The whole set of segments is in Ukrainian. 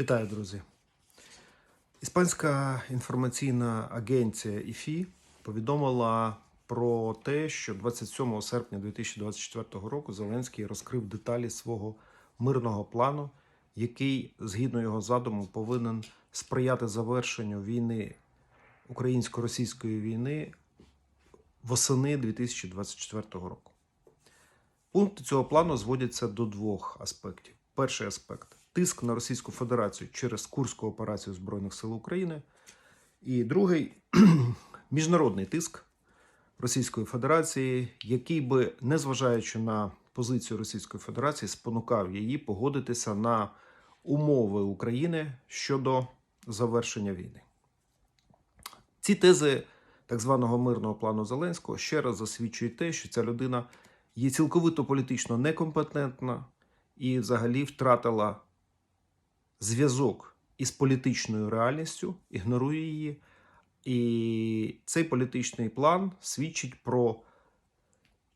Вітаю, друзі. Іспанська інформаційна агенція ІФІ повідомила про те, що 27 серпня 2024 року Зеленський розкрив деталі свого мирного плану, який, згідно його задуму, повинен сприяти завершенню війни українсько-російської війни восени 2024 року. Пункти цього плану зводяться до двох аспектів. Перший аспект тиск на Російську Федерацію через Курську операцію Збройних сил України. І другий міжнародний тиск Російської Федерації, який би, незважаючи на позицію Російської Федерації, спонукав її погодитися на умови України щодо завершення війни. Ці тези так званого мирного плану Зеленського ще раз засвідчують те, що ця людина є цілковито політично некомпетентна і взагалі втратила зв'язок із політичною реальністю, ігнорує її. І цей політичний план свідчить про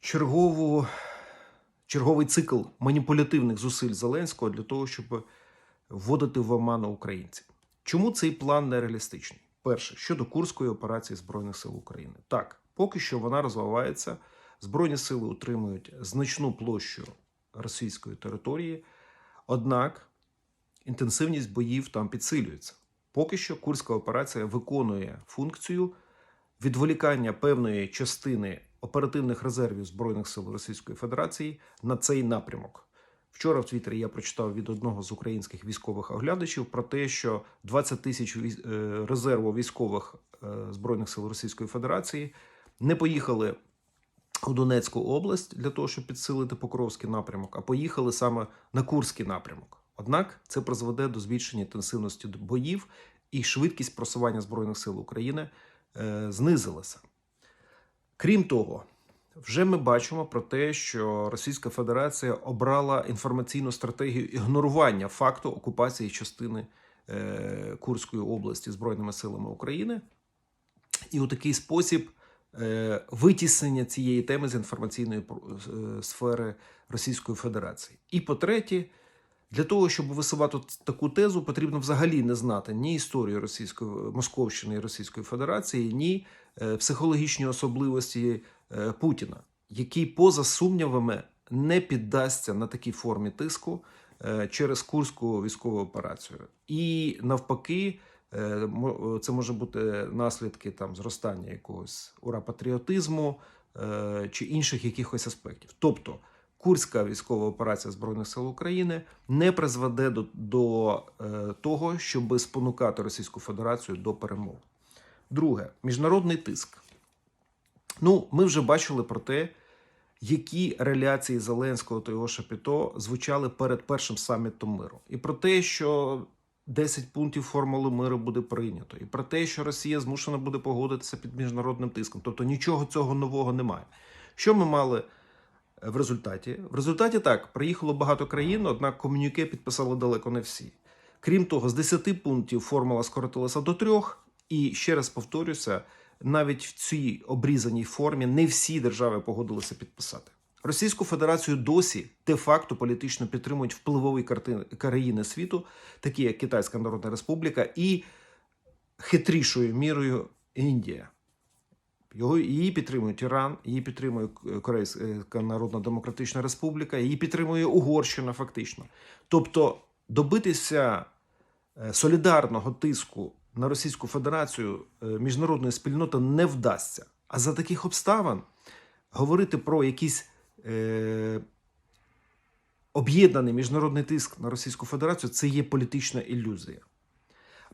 чергову, черговий цикл маніпулятивних зусиль Зеленського для того, щоб вводити в оману українців. Чому цей план нереалістичний? Перше, щодо Курської операції Збройних сил України. Так, поки що вона розвивається. Збройні сили утримують значну площу російської території, однак інтенсивність боїв там підсилюється. Поки що Курська операція виконує функцію відволікання певної частини оперативних резервів Збройних сил Російської Федерації на цей напрямок. Вчора в Твіттері я прочитав від одного з українських військових оглядачів про те, що 20 тисяч е, резерву військових е, Збройних сил Російської Федерації не поїхали у Донецьку область для того, щоб підсилити Покровський напрямок, а поїхали саме на Курський напрямок. Однак це призведе до збільшення інтенсивності боїв і швидкість просування Збройних сил України е, знизилася. Крім того, вже ми бачимо про те, що Російська Федерація обрала інформаційну стратегію ігнорування факту окупації частини е, Курської області Збройними силами України. І у такий спосіб е, витіснення цієї теми з інформаційної е, сфери Російської Федерації. І по-третє, для того, щоб висувати таку тезу, потрібно взагалі не знати ні історію Російської Московщини і Російської Федерації, ні е, психологічні особливості е, Путіна, який, поза сумнівами, не піддасться на такій формі тиску е, через Курську військову операцію. І навпаки, е, це може бути наслідки там зростання якогось ура-патріотизму е, чи інших якихось аспектів. Тобто, Курська військова операція Збройних сил України не призведе до, до е, того, щоб спонукати Російську Федерацію до перемог. Друге, міжнародний тиск. Ну, ми вже бачили про те, які реляції Зеленського та його Шапіто звучали перед першим самітом миру, і про те, що 10 пунктів формули миру буде прийнято, і про те, що Росія змушена буде погодитися під міжнародним тиском. Тобто нічого цього нового немає. Що ми мали в результаті? В результаті так, приїхало багато країн, однак комюніке підписали далеко не всі. Крім того, з 10 пунктів формула скоротилася до трьох. І ще раз повторюся, навіть в цій обрізаній формі не всі держави погодилися підписати. Російську Федерацію досі де-факто політично підтримують впливові країни світу, такі як Китайська Народна Республіка і хитрішою мірою Індія. Його її підтримують Іран, її підтримує Корейська Народна Демократична Республіка, її підтримує Угорщина, фактично. Тобто добитися е, солідарного тиску на Російську Федерацію е, міжнародної спільноти не вдасться. А за таких обставин говорити про якийсь е, об'єднаний міжнародний тиск на Російську Федерацію це є політична ілюзія.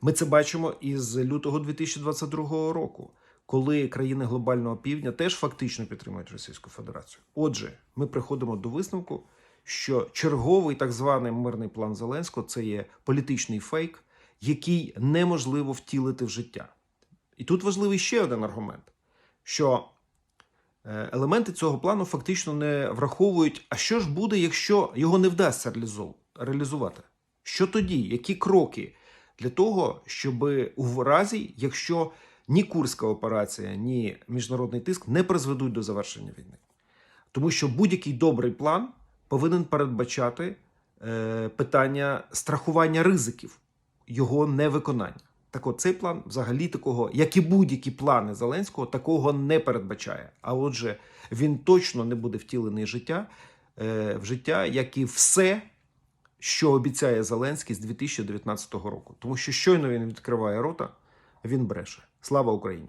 Ми це бачимо із лютого 2022 року, коли країни глобального півдня теж фактично підтримують Російську Федерацію. Отже, ми приходимо до висновку, що черговий так званий мирний план Зеленського це є політичний фейк, який неможливо втілити в життя. І тут важливий ще один аргумент: що е, елементи цього плану фактично не враховують, а що ж буде, якщо його не вдасться реалізувати? Що тоді? Які кроки для того, щоб у разі, якщо ні Курська операція, ні міжнародний тиск не призведуть до завершення війни? Тому що будь-який добрий план повинен передбачати е, питання страхування ризиків. його невиконання. Так от цей план взагалі такого, як і будь-які плани Зеленського, такого не передбачає. А отже, він точно не буде втілений життя, е, в життя, як і все, що обіцяє Зеленський з 2019 року. Тому що щойно він відкриває рота, він бреше. Слава Україні!